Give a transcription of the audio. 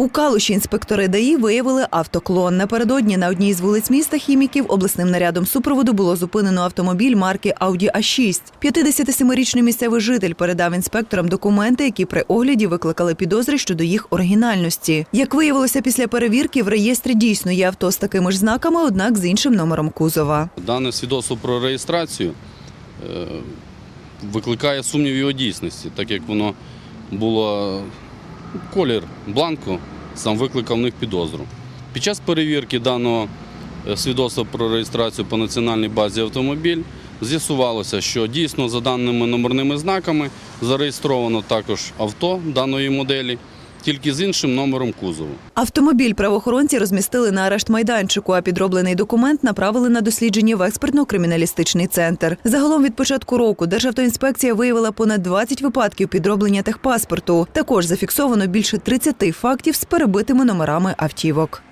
У Калуші інспектори ДАІ виявили автоклон. Напередодні на одній з вулиць міста хіміків обласним нарядом супроводу було зупинено автомобіль марки Audi A6. 57-річний місцевий житель передав інспекторам документи, які при огляді викликали підозри щодо їх оригінальності. Як виявилося після перевірки, в реєстрі дійсно є авто з такими ж знаками, однак з іншим номером кузова. Дане свідоцтво про реєстрацію е, викликає сумнів його дійсності, так як воно було колір бланку, сам викликав в них підозру. Під час перевірки даного е, свідоцтва про реєстрацію по національній базі автомобіль з'ясувалося, що дійсно за даними номерними знаками зареєстровано також авто даної моделі, тільки з іншим номером кузову. Автомобіль правоохоронці розмістили на арешт майданчику, а підроблений документ направили на дослідження в експертно-криміналістичний центр. Загалом від початку року Державтоінспекція виявила понад 20 випадків підроблення техпаспорту. Також зафіксовано більше 30 фактів з перебитими номерами автівок.